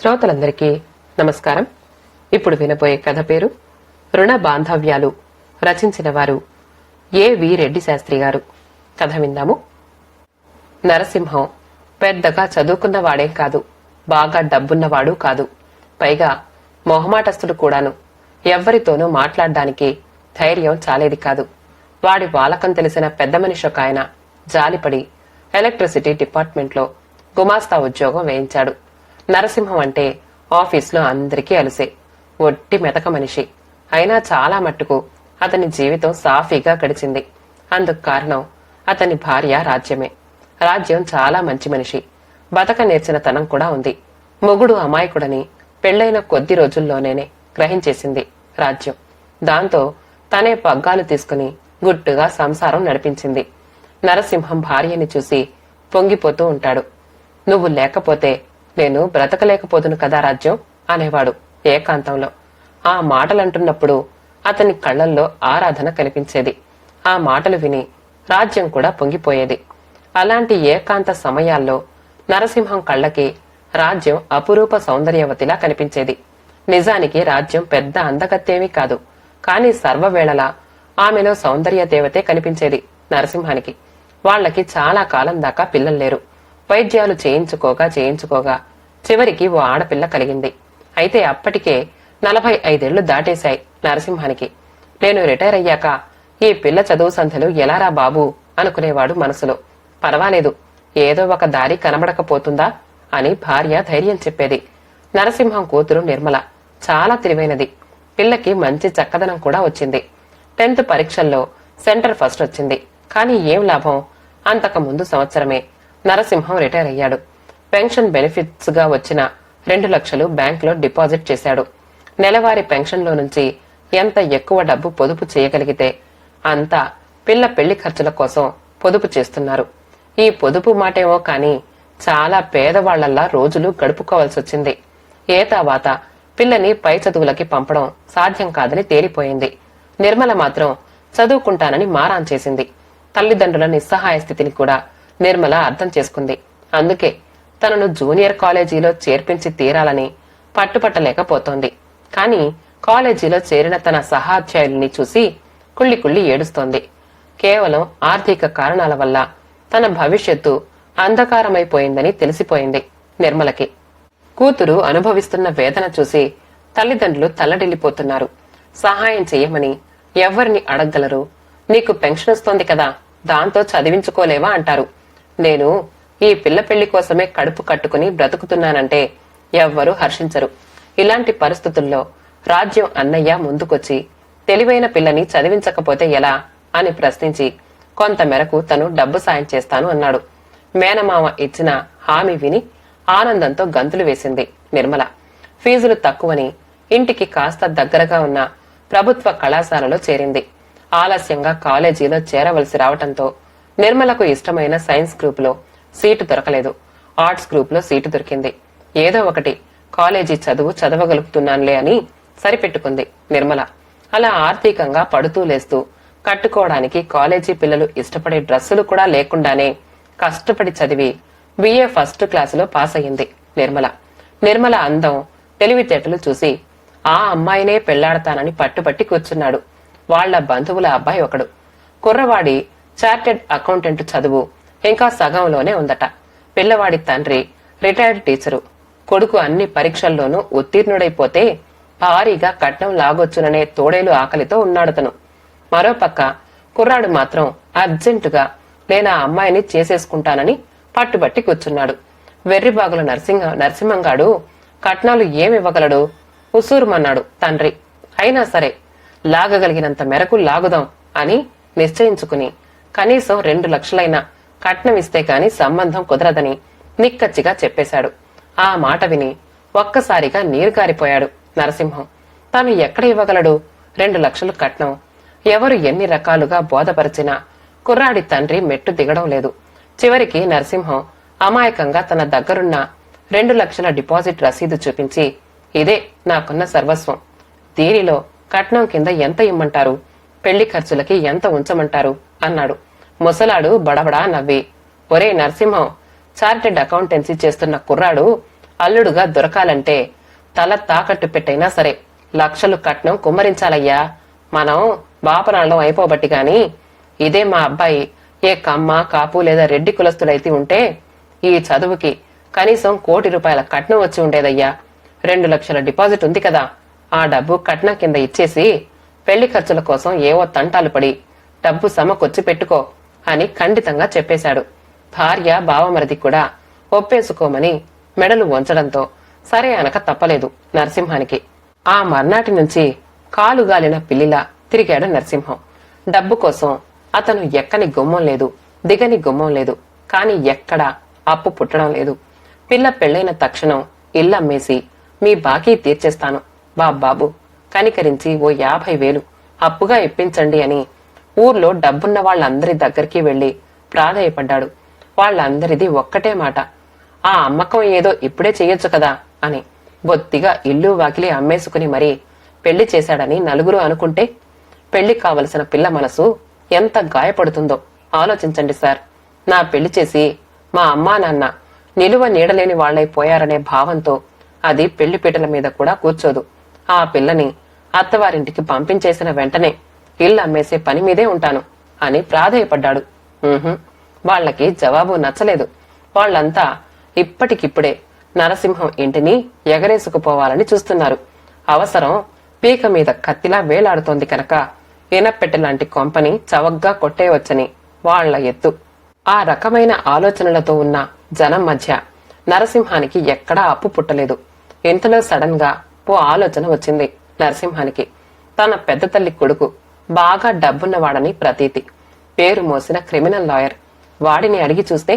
శ్రోతలందరికీ నమస్కారం. ఇప్పుడు వినబోయే కథ పేరు రుణ బాంధవ్యాలు రచించిన వారు ఏ వి రెడ్డి శాస్త్రి గారు. కథ విందాము. నరసింహం పెద్దగా చదువుకున్నవాడేం కాదు బాగా డబ్బున్నవాడు కాదు పైగా మొహమాటస్తుడు కూడాను. ఎవ్వరితోనూ మాట్లాడడానికి ధైర్యం చాలేది కాదు. వాడి వాలకం తెలిసిన పెద్ద మనిషి ఒక ఆయన జాలిపడి ఎలక్ట్రిసిటీ డిపార్ట్మెంట్లో గుమాస్తా ఉద్యోగం వేయించాడు. నరసింహం అంటే ఆఫీస్లో అందరికీ అలసే ఒట్టి మెతక మనిషి. అయినా చాలా మట్టుకు అతని జీవితం సాఫీగా గడిచింది. అందుకు కారణం అతని భార్య రాజ్యమే. రాజ్యం చాలా మంచి మనిషి. బతక నేర్చిన తనం కూడా ఉంది. మొగుడు అమాయకుడని పెళ్ళైన కొద్ది రోజుల్లోనేనే గ్రహించేసింది రాజ్యం. దాంతో తనే పగ్గాలు తీసుకుని గుట్టుగా సంసారం నడిపించింది. నరసింహం భార్యని చూసి పొంగిపోతూ ఉంటాడు. నువ్వు లేకపోతే నేను బ్రతకలేకపోదును కదా రాజ్యం అనేవాడు ఏకాంతంలో. ఆ మాటలంటున్నప్పుడు అతని కళ్ళల్లో ఆరాధన కనిపించేది. ఆ మాటలు విని రాజ్యం కూడా పొంగిపోయేది. అలాంటి ఏకాంత సమయాల్లో నరసింహం కళ్ళకి రాజ్యం అపురూప సౌందర్యవతిలా కనిపించేది. నిజానికి రాజ్యం పెద్ద అందగత్తేమీ కాదు. కాని సర్వవేళలా ఆమెలో సౌందర్య దేవతే కనిపించేది నరసింహానికి. వాళ్ళకి చాలా కాలం దాకా పిల్లలు లేరు. వైద్యాలు చేయించుకోగా చేయించుకోగా చివరికి ఓ ఆడపిల్ల కలిగింది. అయితే అప్పటికే నలభై ఐదేళ్ళు దాటేశాయి నరసింహానికి. నేను రిటైర్ అయ్యాక ఈ పిల్ల చదువు సంధ్యలు ఎలారా బాబు అనుకునేవాడు మనసులో. పర్వాలేదు ఏదో ఒక దారి కనబడకపోతుందా అని భార్య ధైర్యం చెప్పేది. నరసింహం కూతురు నిర్మల. చాలా తెలివైనది. పిల్లకి మంచి చక్కదనం కూడా వచ్చింది. టెన్త్ పరీక్షల్లో సెంటర్ ఫస్ట్ వచ్చింది. కానీ ఏం లాభం? అంతకు ముందు సంవత్సరమే. నరసింహం రిటైర్ అయ్యాడు. పెన్షన్ బెనిఫిట్స్గా వచ్చిన రెండు లక్షలు బ్యాంకులో డిపాజిట్ చేశాడు. నెలవారీ పెన్షన్లో నుంచి ఎంత ఎక్కువ డబ్బు పొదుపు చేయగలిగితే అంతా పిల్ల పెళ్ళి ఖర్చుల కోసం పొదుపు చేస్తున్నారు. ఈ పొదుపు మాటేమో కాని చాలా పేదవాళ్ళల్లా రోజులు గడుపుకోవాల్సొచ్చింది ఏ తర్వాత పిల్లని పై చదువులకి పంపడం సాధ్యం కాదని తేలిపోయింది. నిర్మల మాత్రం చదువుకుంటానని మారాన్ చేసింది. తల్లిదండ్రుల నిస్సహాయ స్థితిని కూడా నిర్మల అర్థం చేసుకుంది. అందుకే తనను జూనియర్ కాలేజీలో చేర్పించి తీరాలని పట్టుపట్టలేకపోతోంది. కాని కాలేజీలో చేరిన తన సహాధ్యాయుల్ని చూసి కుళ్ళి కుళ్ళి ఏడుస్తోంది. కేవలం ఆర్థిక కారణాల వల్ల తన భవిష్యత్తు అంధకారమైపోయిందని తెలిసిపోయింది నిర్మలకి. కూతురు అనుభవిస్తున్న వేదన చూసి తల్లిదండ్రులు తల్లడిల్లిపోతున్నారు. సహాయం చెయ్యమని ఎవరిని అడగగలరు. నీకు పెన్షన్ వస్తోంది కదా దాంతో చదివించుకోలేవా అంటారు. నేను ఈ పిల్ల పెళ్ళి కోసమే కడుపు కట్టుకుని బ్రతుకుతున్నానంటే ఎవ్వరూ హర్షించరు. ఇలాంటి పరిస్థితుల్లో రాజ్యం అన్నయ్య ముందుకొచ్చి తెలివైన పిల్లని చదివించకపోతే ఎలా అని ప్రశ్నించి కొంతమేరకు తను డబ్బు సాయం చేస్తాను అన్నాడు. మేనమామ ఇచ్చిన హామీ విని ఆనందంతో గంతులు వేసింది నిర్మల. ఫీజులు తక్కువని ఇంటికి కాస్త దగ్గరగా ఉన్న ప్రభుత్వ కళాశాలలో చేరింది. ఆలస్యంగా కాలేజీలో చేరవలసి రావటంతో నిర్మలకు ఇష్టమైన సైన్స్ గ్రూపులో సీటు దొరకలేదు. ఆర్ట్స్ గ్రూపులో సీటు దొరికింది. ఏదో ఒకటి కాలేజీ చదువు చదవగలుగుతున్నానులే అని సరిపెట్టుకుంది నిర్మల. అలా ఆర్థికంగా పడుతూ లేస్తూ కట్టుకోవడానికి కాలేజీ పిల్లలు ఇష్టపడే డ్రెస్సులు కూడా లేకుండానే కష్టపడి చదివి బిఏ ఫస్ట్ క్లాసులో పాస్ అయ్యింది నిర్మల. నిర్మల అందం తెలివితేటలు చూసి ఆ అమ్మాయినే పెళ్ళాడతానని పట్టుపట్టి కూర్చున్నాడు. వాళ్ళ బంధువుల అబ్బాయి ఒకడు. కుర్రవాడి చార్టెడ్ అకౌంటెంట్ చదువు ఇంకా సగంలోనే ఉందట. పిల్లవాడి తండ్రి రిటైర్డ్ టీచరు. కొడుకు అన్ని పరీక్షల్లోనూ ఉత్తీర్ణుడైపోతే భారీగా కట్నం లాగొచ్చుననే తోడేలు ఆకలితో ఉన్నాడతను. మరోపక్క కుర్రాడు మాత్రం అర్జెంటుగా నేను ఆ అమ్మాయిని చేసేసుకుంటానని పట్టుబట్టి కూర్చున్నాడు. వెర్రిబాగుల నరసింహ నరసింహంగాడు కట్నాలు ఏమివ్వగలడు? ఉసూరుమన్నాడు తండ్రి అయినా సరే లాగగలిగినంత మేరకు లాగుదాం అని నిశ్చయించుకుని కనీసం రెండు లక్షలైనా కట్నం ఇస్తే కాని సంబంధం కుదరదని నిక్కచ్చిగా చెప్పేశాడు. ఆ మాట విని ఒక్కసారిగా నీరుగారిపోయాడు నరసింహం. తాను ఎక్కడ ఇవ్వగలడు? రెండు లక్షలు కట్నం. ఎవరు ఎన్ని రకాలుగా బోధపరిచినా కుర్రాడి తండ్రి మెట్టు దిగడం లేదు. చివరికి నరసింహం అమాయకంగా తన దగ్గరున్న రెండు లక్షల డిపాజిట్ రసీదు చూపించి ఇదే నాకున్న సర్వస్వం. దీనిలో కట్నం కింద ఎంత ఇమ్మంటారు? పెళ్ళి ఖర్చులకి ఎంత ఉంచమంటారు? అన్నాడు. ముసలాడు బడబడా నవ్వి ఒరే నరసింహం చార్టెడ్ అకౌంటెన్సీ చేస్తున్న కుర్రాడు అల్లుడుగా దొరకాలంటే తల తాకట్టు పెట్టైనా సరే లక్షలు కట్నం కుమ్మరించాలయ్యా. మనం బాపనాళ్ళం అయిపోబట్టి గాని ఇదే మా అబ్బాయి ఏ కమ్మ కాపు లేదా రెడ్డి కులస్తుడైతే ఉంటే ఈ చదువుకి కనీసం కోటి రూపాయల కట్నం వచ్చి ఉండేదయ్యా. రెండు లక్షల డిపాజిట్ ఉంది కదా ఆ డబ్బు కట్నం కింద ఇచ్చేసి పెళ్ళి ఖర్చుల కోసం ఏవో తంటాలు పడి డబ్బు సమకొచ్చి పెట్టుకో అని ఖండితంగా చెప్పేశాడు. భార్య బావమరిది కూడా ఒప్పేసుకోమని మెడలు వంచడంతో సరే అనక తప్పలేదు నరసింహానికి. ఆ మర్నాటి నుంచి కాలుగాలిన పిల్లిలా తిరిగాడు నరసింహం. డబ్బు కోసం అతను ఎక్కని గుమ్మం లేదు దిగని గుమ్మం లేదు కాని ఎక్కడా అప్పు పుట్టడం లేదు. పిల్ల పెళ్ళైన తక్షణం ఇల్లమ్మేసి మీ బాకీ తీర్చేస్తాను. బాబ్బాబు కనికరించి ఓ యాభై వేలు అప్పుగా ఇప్పించండి అని ఊర్లో డబ్బున్న వాళ్ళందరి దగ్గరికి వెళ్ళి ప్రాధాయపడ్డాడు. వాళ్ళందరిది ఒక్కటే మాట. ఆ అమ్మకం ఏదో ఇప్పుడే చెయ్యొచ్చు కదా అని బొత్తిగా ఇల్లు వాకిలి అమ్మేసుకుని మరీ పెళ్ళి చేశాడని నలుగురు అనుకుంటే పెళ్ళి కావలసిన పిల్ల మనసు ఎంత గాయపడుతుందో ఆలోచించండి సార్. నా పెళ్ళి చేసి మా అమ్మా నాన్న నిలువ నీడలేని వాళ్ళైపోయారనే భావంతో అది పెళ్ళి పీటల మీద కూడా కూర్చోదు. ఆ పిల్లని అత్తవారింటికి పంపించేసిన వెంటనే ఇల్లు అమ్మేసే పని మీదే ఉంటాను అని ప్రాధేయపడ్డాడు. వాళ్ళకి వాళ్ళకి జవాబు నచ్చలేదు. వాళ్ళంతా ఇప్పటికిప్పుడే నరసింహం ఇంటిని ఎగరేసుకుపోవాలని చూస్తున్నారు. అవసరం పీక మీద కత్తిలా వేలాడుతోంది కనుక ఇనపెట్టెలాంటి కొంపని చవగ్గా కొట్టేయవచ్చని వాళ్ళ ఎత్తు. ఆ రకమైన ఆలోచనలతో ఉన్న జనం మధ్య నరసింహానికి ఎక్కడా అప్పు పుట్టలేదు. ఇంతలో సడన్గా ఓ ఆలోచన వచ్చింది నరసింహానికి. తన పెద్ద తల్లి కొడుకు బాగా డబ్బున్నవాడని ప్రతీతి. పేరు మోసిన క్రిమినల్ లాయర్. వాడిని అడిగి చూస్తే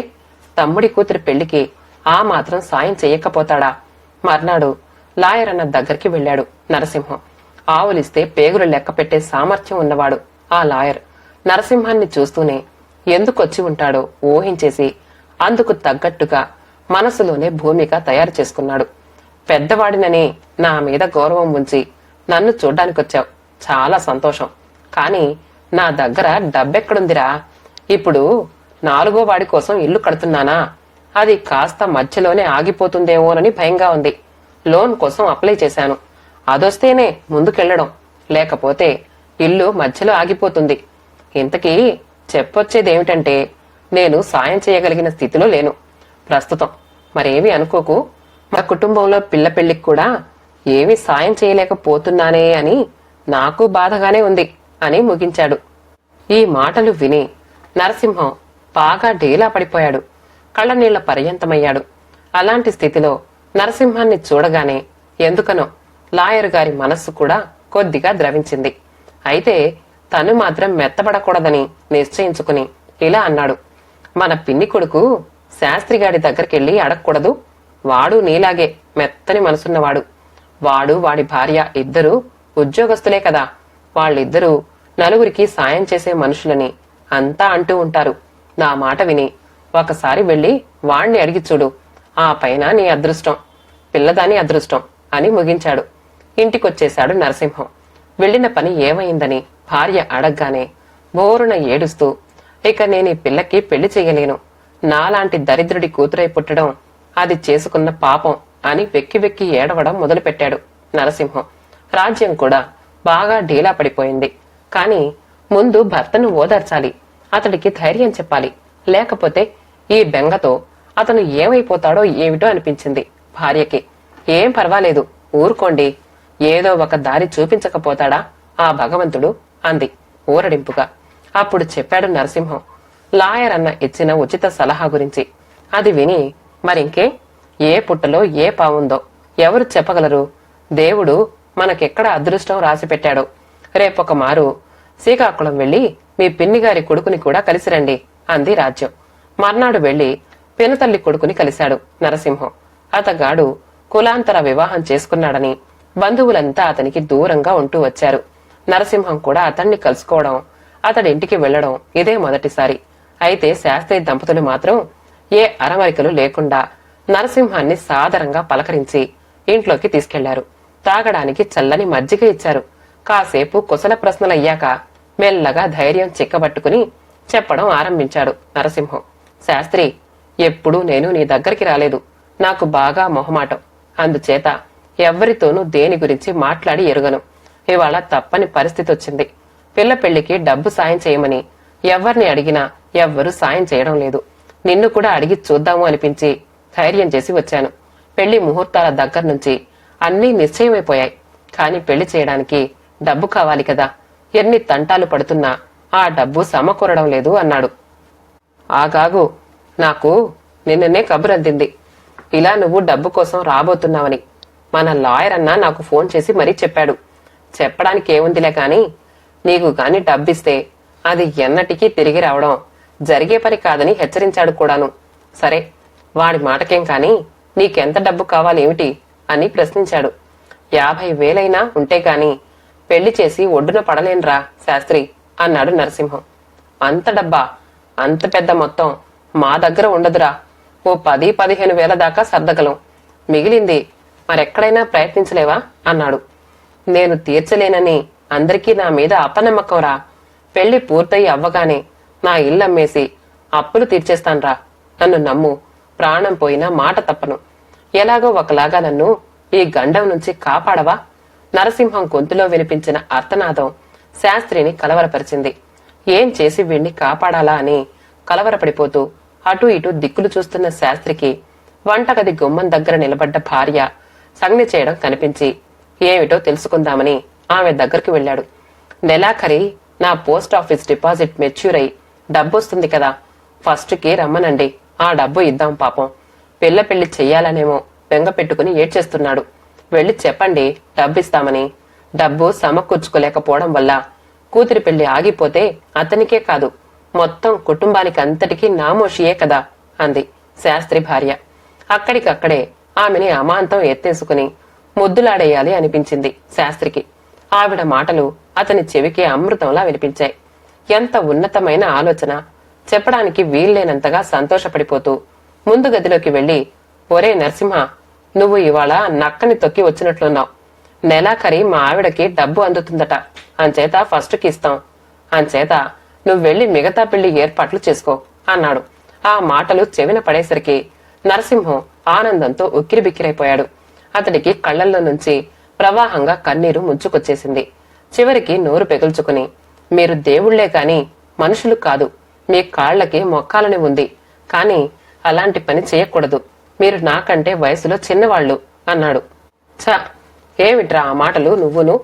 తమ్ముడి కూతురి పెళ్ళికి ఆ మాత్రం సాయం చెయ్యకపోతాడా? మర్నాడు లాయర్ అన్న దగ్గరికి వెళ్ళాడు నరసింహం. ఆవులిస్తే పేగులు లెక్క పెట్టే సామర్థ్యం ఉన్నవాడు ఆ లాయర్. నరసింహాన్ని చూస్తూనే ఎందుకొచ్చి ఉంటాడో ఊహించేసి అందుకు తగ్గట్టుగా మనసులోనే భూమిక తయారు చేసుకున్నాడు. పెద్దవాడినని నా మీద గౌరవం ఉంచి నన్ను చూడ్డానికొచ్చావు. చాలా సంతోషం. కానీ నా దగ్గర డబ్బెక్కడుందిరా. ఇప్పుడు నాలుగో వాడి కోసం ఇల్లు కడుతున్నానా? అది కాస్త మధ్యలోనే ఆగిపోతుందేమోనని భయంగా ఉంది. లోన్ కోసం అప్లై చేశాను. అదొస్తేనే ముందుకెళ్ళడం లేకపోతే ఇల్లు మధ్యలో ఆగిపోతుంది. ఇంతకీ చెప్పొచ్చేదేమిటంటే నేను సాయం చేయగలిగిన స్థితిలో లేను. ప్రస్తుతం. మరేమీ అనుకోకు. మా కుటుంబంలో పిల్ల పెళ్ళికి కూడా ఏమీ సాయం చేయలేకపోతున్నానే అని నాకు బాధగానే ఉంది. అని ముగించాడు. ఈ మాటలు విని నరసింహం బాగా డీలా పడిపోయాడు. కళ్ళనీళ్ళ పర్యంతమయ్యాడు. అలాంటి స్థితిలో నరసింహాన్ని చూడగానే ఎందుకనో లాయర్ గారి మనస్సు కూడా కొద్దిగా ద్రవించింది. అయితే తను మాత్రం మెత్తబడకూడదని నిశ్చయించుకుని ఇలా అన్నాడు. మన పిన్ని కొడుకు శాస్త్రిగాడి దగ్గరికెళ్ళి అడగకూడదు. వాడు నీలాగే మెత్తని మనసున్నవాడు. వాడు వాడి భార్య ఇద్దరూ ఉద్యోగస్తులే కదా. వాళ్ళిద్దరూ నలుగురికి సాయం చేసే మనుషులని అంతా అంటూ ఉంటారు. నా మాట విని ఒకసారి వెళ్ళి వాణ్ణి అడిగి చూడు. ఆ పైన నీ అదృష్టం పిల్లదాని అదృష్టం అని ముగించాడు. ఇంటికొచ్చేశాడు నరసింహం. వెళ్ళిన పని ఏమైందని భార్య అడగ్గానే బోరున ఏడుస్తూ ఇక నేను ఈ పిల్లకి పెళ్ళి చెయ్యలేను. నాలాంటి దరిద్రుడి కూతురై పుట్టడం అది చేసుకున్న పాపం అని వెక్కి వెక్కి ఏడవడం మొదలుపెట్టాడు నరసింహం. రాజ్యం కూడా బాగా ఢీలా పడిపోయింది. కాని ముందు భర్తను ఓదార్చాలి. అతడికి ధైర్యం చెప్పాలి. లేకపోతే ఈ బెంగతో అతను ఏమైపోతాడో ఏమిటో అనిపించింది భార్యకి. ఏం పర్వాలేదు ఊరుకోండి. ఏదో ఒక దారి చూపించకపోతాడా? ఆ భగవంతుడు అంది ఊరడింపుగా. అప్పుడు చెప్పాడు నరసింహం లాయర్ అన్న ఇచ్చిన ఉచిత సలహా గురించి. అది విని మరింకే ఏ పుట్టలో ఏ పావుందో ఎవరు చెప్పగలరు? దేవుడు మనకెక్కడ అదృష్టం రాసిపెట్టాడో. రేపొక మారు శ్రీకాకుళం వెళ్ళి మీ పిన్నిగారి కొడుకుని కూడా కలిసిరండి అంది రాజ్యం. మర్నాడు వెళ్ళి పినతల్లి కొడుకుని కలిశాడు నరసింహం. అతగాడు కులాంతర వివాహం చేసుకున్నాడని బంధువులంతా అతనికి దూరంగా ఉంటూ వచ్చారు. నరసింహం కూడా అతన్ని కలుసుకోవడం అతడింటికి వెళ్ళడం ఇదే మొదటిసారి. అయితే శాస్త్రి దంపతులు మాత్రం ఏ అరమరికలు లేకుండా నరసింహాన్ని సాదరంగా పలకరించి ఇంట్లోకి తీసుకెళ్ళారు. తాగడానికి చల్లని మజ్జిగ ఇచ్చారు. కాసేపు కుశల ప్రశ్నలయ్యాక మెల్లగా ధైర్యం చిక్కబట్టుకుని చెప్పడం ఆరంభించాడు నరసింహం. శాస్త్రి ఎప్పుడూ నేను నీ దగ్గరికి రాలేదు. నాకు బాగా మొహమాటం. అందుచేత ఎవ్వరితోనూ దేని గురించి మాట్లాడి ఎరుగను. ఇవాళ తప్పని పరిస్థితి వచ్చింది పిల్ల పెళ్ళికి డబ్బు సాయం చేయమని ఎవ్వరిని అడిగినా ఎవ్వరూ సాయం చేయడం లేదు. నిన్ను కూడా అడిగి చూద్దాము అనిపించి ధైర్యం చేసి వచ్చాను. పెళ్ళి ముహూర్తాల దగ్గర నుంచి అన్నీ నిశ్చయమైపోయాయి. కాని పెళ్ళి చేయడానికి డబ్బు కావాలి కదా. ఎన్ని తంటాలు పడుతున్నా ఆ డబ్బు సమకూరడం లేదు అన్నాడు. ఆగాగు నాకు నిన్ననే కబురు అందింది ఇలా నువ్వు డబ్బు కోసం రాబోతున్నావని. మన లాయర్ అన్న నాకు ఫోన్ చేసి మరీ చెప్పాడు. చెప్పడానికి ఏముందిలే కాని నీకు గాని డబ్బిస్తే అది ఎన్నటికీ తిరిగి రావడం జరిగే పని కాదని హెచ్చరించాడు కూడాను. సరే వాడి మాటకేం కాని నీకెంత డబ్బు కావాలేమిటి అని ప్రశ్నించాడు. యాభై వేలైనా ఉంటే కాని పెళ్ళి చేసి ఒడ్డున పడలేనురా శాస్త్రి అన్నాడు నరసింహం. అంత డబ్బా అంత పెద్ద మొత్తం మా దగ్గర ఉండదురా. ఓ పది పదిహేను వేల దాకా సర్దగలం. మిగిలింది మరెక్కడైనా ప్రయత్నించలేవా? అన్నాడు. నేను తీర్చలేనని అందరికీ నా మీద అపనమ్మకంరా. పెళ్ళి పూర్తయి అవ్వగానే నా ఇల్లు అమ్మేసి అప్పులు తీర్చేస్తాన్రా. నన్ను నమ్ము ప్రాణం పోయినా మాట తప్పను. ఎలాగో ఒకలాగా నన్ను ఈ గండం నుంచి కాపాడవా? నరసింహం గొంతులో వినిపించిన అర్థనాదం శాస్త్రిని కలవరపరిచింది. ఏం చేసి వీణ్ణి కాపాడాలా అని కలవరపడిపోతూ అటు ఇటు దిక్కులు చూస్తున్న శాస్త్రికి వంటగది గుమ్మం దగ్గర నిలబడ్డ భార్య సంజ్ఞ చేయడం కనిపించి ఏమిటో తెలుసుకుందామని ఆమె దగ్గరికి వెళ్ళాడు. నెలాఖరి నా పోస్ట్ ఆఫీస్ డిపాజిట్ మెచ్యూర్ అయి డబ్బొస్తుంది కదా ఫస్ట్కి రమ్మనండి ఆ డబ్బు ఇద్దాం పాపం. పిల్ల పెళ్ళి చెయ్యాలనేమో బెంగ పెట్టుకుని ఏడ్చేస్తున్నాడు. వెళ్ళి చెప్పండి డబ్బిస్తామని. డబ్బు సమకూర్చుకోలేకపోవడం వల్ల కూతురి పెళ్ళి ఆగిపోతే అతనికే కాదు మొత్తం కుటుంబానికి అంతటికీ నామోషియే కదా అంది శాస్త్రి భార్య. అక్కడికక్కడే ఆమెని అమాంతం ఎత్తేసుకుని ముద్దులాడేయాలి అనిపించింది శాస్త్రికి. ఆవిడ మాటలు అతని చెవికి అమృతంలా వినిపించాయి. ఎంత ఉన్నతమైన ఆలోచన చెప్పడానికి వీల్లేనంతగా సంతోషపడిపోతూ ముందు గదిలోకి వెళ్ళి ఒరే నరసింహ నువ్వు ఇవాళ నక్కని తొక్కి వచ్చినట్లున్నావు. నెలాఖరి మా ఆవిడకి డబ్బు అందుతుందట. అంచేత ఫస్ట్కి ఇస్తాం అంచేత నువ్వు వెళ్ళి మిగతా పెళ్ళి ఏర్పాట్లు చేసుకో అన్నాడు. ఆ మాటలు చెవిన పడేసరికి నరసింహం ఆనందంతో ఉక్కిరిబిక్కిరైపోయాడు. అతడికి కళ్ళల్లో నుంచి ప్రవాహంగా కన్నీరు ముంచుకొచ్చేసింది. చివరికి నోరు పెగుల్చుకుని మీరు దేవుళ్ళే కాని మనుషులు కాదు. మీ కాళ్ళకి మొక్కాలని ఉంది. కాని అలాంటి పని చేయకూడదు. మీరు నాకంటే వయసులో చిన్నవాళ్ళు అన్నాడు. చ ఏమిట్రా ఆ మాటలు నువ్వును?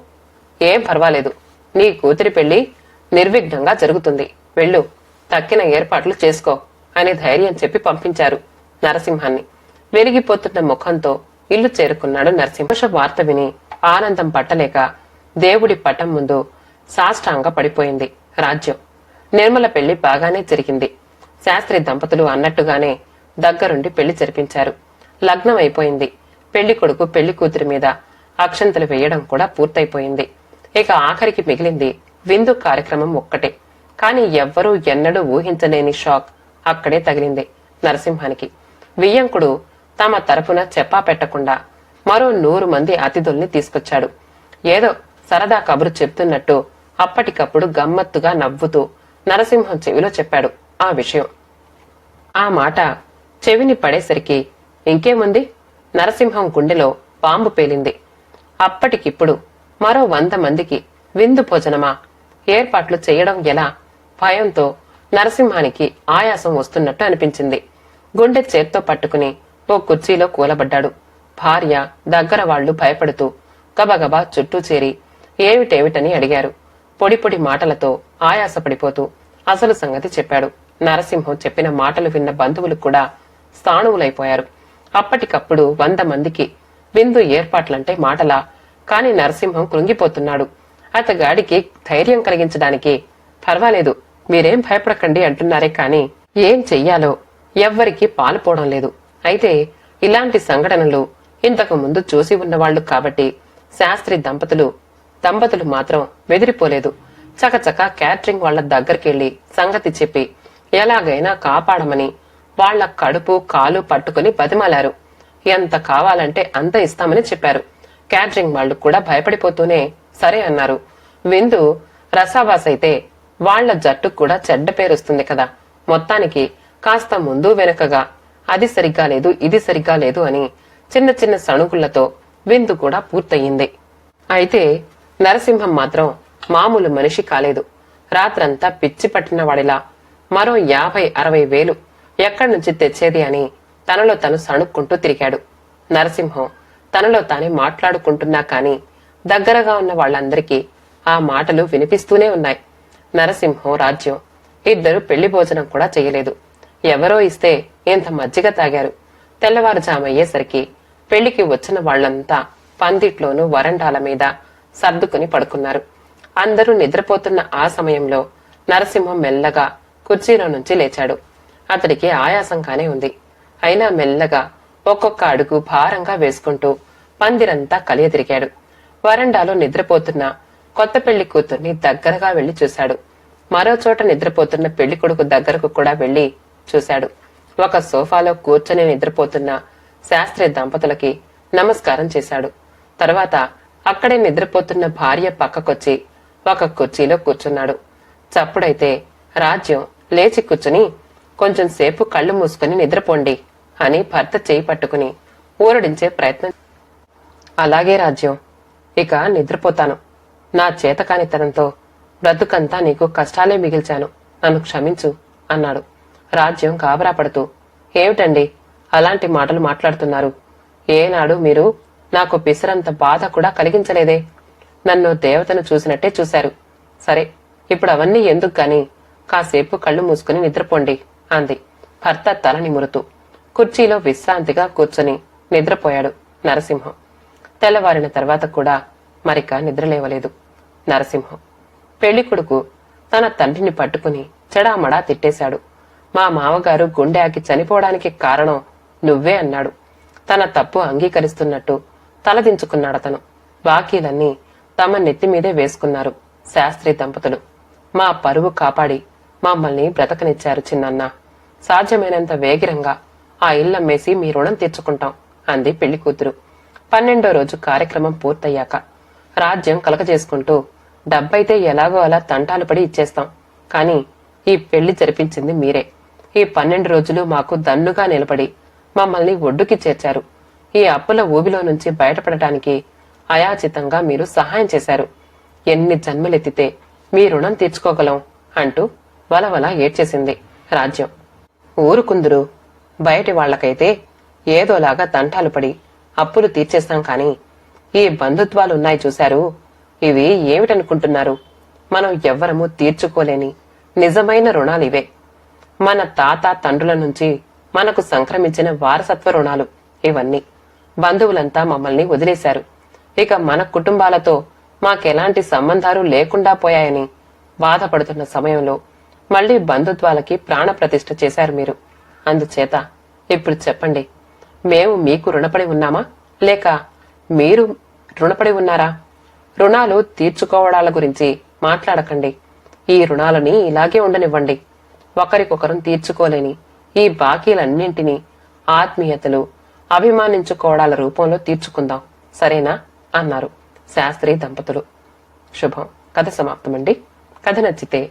ఏం పర్వాలేదు. నీ కూతురి పెళ్ళి నిర్విఘ్నంగా జరుగుతుంది. వెళ్ళు తక్కిన ఏర్పాట్లు చేసుకో అని ధైర్యం చెప్పి పంపించారు నరసింహాన్ని. వెలిగిపోతున్న ముఖంతో ఇల్లు చేరుకున్నాడు నరసింహ. వార్త విని ఆనందం పట్టలేక దేవుడి పటం ముందు సాష్టాంగ పడిపోయింది రాజ్యం. నిర్మల పెళ్ళి బాగానే జరిగింది. శాస్త్రి దంపతులు అన్నట్టుగానే దగ్గరుండి పెళ్ళి జరిపించారు. లగ్నం అయిపోయింది పెళ్ళి కొడుకు పెళ్ళి కూతురి మీద అక్షంతలు వేయడం కూడా పూర్తయిపోయింది. ఇక ఆఖరికి మిగిలింది విందు కార్యక్రమం ఒక్కటే. కాని ఎవ్వరూ ఎన్నడూ ఊహించలేని షాక్ అక్కడే తగిలింది నరసింహానికి. వియ్యంకుడు తమ తరపున చెప్పా పెట్టకుండా మరో నూరు మంది అతిథుల్ని తీసుకొచ్చాడు. ఏదో సరదా కబురు చెప్తున్నట్టు అప్పటికప్పుడు గమ్మత్తుగా నవ్వుతూ నరసింహం చెవిలో చెప్పాడు ఆ విషయం. ఆ మాట చెవిని పడేసరికి ఇంకేముంది? నరసింహం గుండెలో పాంబు పేలింది. అప్పటికిప్పుడు మరో వంద మందికి విందు భోజనమా? ఏర్పాట్లు చేయడం ఎలా? భయంతో నరసింహానికి ఆయాసం వస్తున్నట్టు అనిపించింది. గుండె చేత్తో పట్టుకుని ఓ కుర్చీలో కూలబడ్డాడు. భార్య దగ్గర వాళ్ళు భయపడుతూ గబగబా చుట్టూ చేరి ఏమిటేమిటని అడిగారు. పొడి పొడి మాటలతో ఆయాసపడిపోతూ అసలు సంగతి చెప్పాడు. నరసింహం చెప్పిన మాటలు విన్న బంధువులు కూడా స్థాణువులైపోయారు. అప్పటికప్పుడు వంద మందికి విందు ఏర్పాట్లంటే మాటలా కాని నరసింహం కృంగిపోతున్నాడు. అతగాడికి ధైర్యం కలిగించడానికి. పర్వాలేదు మీరేం భయపడకండి అంటున్నారే కాని ఏం చెయ్యాలో ఎవ్వరికీ పాలుపోవడం లేదు. అయితే ఇలాంటి సంఘటనలు ఇంతకు ముందు చూసి ఉన్నవాళ్ళు కాబట్టి శాస్త్రి దంపతులు దంపతులు మాత్రం బెదిరిపోలేదు. చకచక క్యాటరింగ్ వాళ్ళ దగ్గరికెళ్ళి సంగతి చెప్పి ఎలాగైనా కాపాడమని వాళ్ళ కడుపు కాలు పట్టుకుని బతిమాలారు. ఎంత కావాలంటే అంత ఇస్తామని చెప్పారు. క్యాటరింగ్ వాళ్ళు కూడా భయపడిపోతూనే సరే అన్నారు. విందు రసావాస్ అయితే వాళ్ళ జట్టుకు కూడా చెడ్డ పేరుస్తుంది కదా. మొత్తానికి కాస్త ముందు వెనుకగా అది సరిగ్గా లేదు ఇది సరిగ్గా లేదు అని చిన్న చిన్న సణుగుళ్ళతో విందు కూడా పూర్తయింది. అయితే నరసింహం మాత్రం మామూలు మనిషి కాలేదు. రాత్రంతా పిచ్చి పట్టిన వాడిలా మరో యాభై అరవై వేలు ఎక్కడి నుంచి తెచ్చేది అని తనలో తను సణుక్కుంటూ తిరిగాడు. నరసింహం తనలో తానే మాట్లాడుకుంటున్నా కాని దగ్గరగా ఉన్న వాళ్ళందరికీ ఆ మాటలు వినిపిస్తూనే ఉన్నాయి. నరసింహం రాజ్యం ఇద్దరు పెళ్ళి భోజనం కూడా చేయలేదు. ఎవరో ఇస్తే ఇంత మజ్జిగ తాగారు. తెల్లవారుజామయ్యేసరికి పెళ్ళికి వచ్చిన వాళ్ళంతా పందిట్లోనూ వరండాల మీద సర్దుకుని పడుకున్నారు. అందరూ నిద్రపోతున్న ఆ సమయంలో నరసింహం మెల్లగా కుర్చీలో నుంచి లేచాడు. అతడికి ఆయాసంగానే ఉంది. అయినా మెల్లగా ఒక్కొక్క అడుగు భారంగా వేసుకుంటూ పందిరంతా కలియతిరిగాడు. వరండాలో నిద్రపోతున్న కొత్త పెళ్ళి కూతుర్ని దగ్గరగా వెళ్ళి చూశాడు. మరో చోట నిద్రపోతున్న పెళ్ళి కొడుకు దగ్గరకు కూడా వెళ్ళి చూశాడు. ఒక సోఫాలో కూర్చొని నిద్రపోతున్న శాస్త్రి దంపతులకి నమస్కారం చేశాడు. తర్వాత అక్కడే నిద్రపోతున్న భార్య పక్కకొచ్చి ఒక కుర్చీలో కూర్చున్నాడు. చప్పుడైతే రాజ్యం లేచి కూర్చుని కొంచెం సేపు కళ్ళు మూసుకుని నిద్రపోండి అని భర్త చేయి పట్టుకుని ఊరడించే ప్రయత్నం అలాగే రాజ్యం. ఇక నిద్రపోతాను. నా చేతకానితనంతో బ్రతుకంతా నీకు కష్టాలే మిగిల్చాను. నన్ను క్షమించు అన్నాడు. రాజ్యం గాబరా పడుతూ. ఏమిటండి? అలాంటి మాటలు మాట్లాడుతున్నారు. ఏనాడు మీరు నాకు పిసరంత బాధ కూడా కలిగించలేదే. నన్ను దేవతను చూసినట్టే చూశారు. సరే ఇప్పుడు అవన్నీ ఎందుకు గాని? కాసేపు కళ్ళు మూసుకుని నిద్రపోండి. అంది. భర్త తల నిమురుతూ కుర్చీలో విశ్రాంతిగా కూర్చొని నిద్రపోయాడు నరసింహం. తెల్లవారిన తర్వాత కూడా మరిక నిద్రలేవలేదు నరసింహం. పెళ్ళి కొడుకు తన తండ్రిని పట్టుకుని చెడామడా తిట్టేశాడు. మా మామగారు గుండె ఆకి చనిపోవడానికి కారణం నువ్వే అన్నాడు. తన తప్పు అంగీకరిస్తున్నట్టు తలదించుకున్నాడతను. బాకీలన్నీ తమ నెత్తిమీదే వేసుకున్నారు శాస్త్రి దంపతులు. మా పరువు కాపాడి మమ్మల్ని బ్రతకనిచ్చారు చిన్నన్నా. సాధ్యమైనంత వేగిరంగా ఆ ఇల్లమ్మేసి మీ రుణం తీర్చుకుంటాం అంది పెళ్ళి కూతురు. పన్నెండో రోజు కార్యక్రమం పూర్తయ్యాక రాజ్యం కలకజేసుకుంటూ డబ్బైతే ఎలాగో అలా తంటాలు పడి ఇచ్చేస్తాం కాని ఈ పెళ్ళి జరిపించింది మీరే. ఈ పన్నెండు రోజులు మాకు దన్నుగా నిలబడి మమ్మల్ని ఒడ్డుకి చేర్చారు. ఈ అప్పుల ఊబిలో నుంచి బయటపడటానికి అయాచితంగా మీరు సహాయం చేశారు. ఎన్ని జన్మలెత్తితే మీ రుణం తీర్చుకోగలం అంటూ వలవల ఏడ్చేసింది రాజ్యం. ఊరుకుందురు. బయటి వాళ్ళకైతే ఏదోలాగా తంటాలు పడి అప్పులు తీర్చేస్తాం కాని ఈ బంధుత్వాలున్నాయి చూశారు. ఇవి ఏమిటనుకుంటున్నారు? మనం ఎవ్వరము తీర్చుకోలేని నిజమైన రుణాలివే మన తాత తండ్రుల నుంచి మనకు సంక్రమించిన వారసత్వ రుణాలు ఇవన్నీ. బంధువులంతా మమ్మల్ని వదిలేశారు. ఇక మన కుటుంబాలతో మాకెలాంటి సంబంధాలు లేకుండా పోయాయని బాధపడుతున్న సమయంలో మళ్ళీ బంధుత్వాలకి ప్రాణప్రతిష్ఠ చేశారు మీరు. అందుచేత ఇప్పుడు చెప్పండి మేము మీకు రుణపడి ఉన్నామా? లేక మీరు రుణపడి ఉన్నారా? రుణాలు తీర్చుకోవడాల గురించి మాట్లాడకండి. ఈ రుణాలని ఇలాగే ఉండనివ్వండి. ఒకరికొకరం తీర్చుకోలేని ఈ బాకీలన్నింటినీ ఆత్మీయతలు అభిమానించుకోవడాల రూపంలో తీర్చుకుందాం. సరేనా? అన్నారు శాస్త్రి దంపతులు. శుభం. కథ సమాప్తమండి. కథ నచ్చితే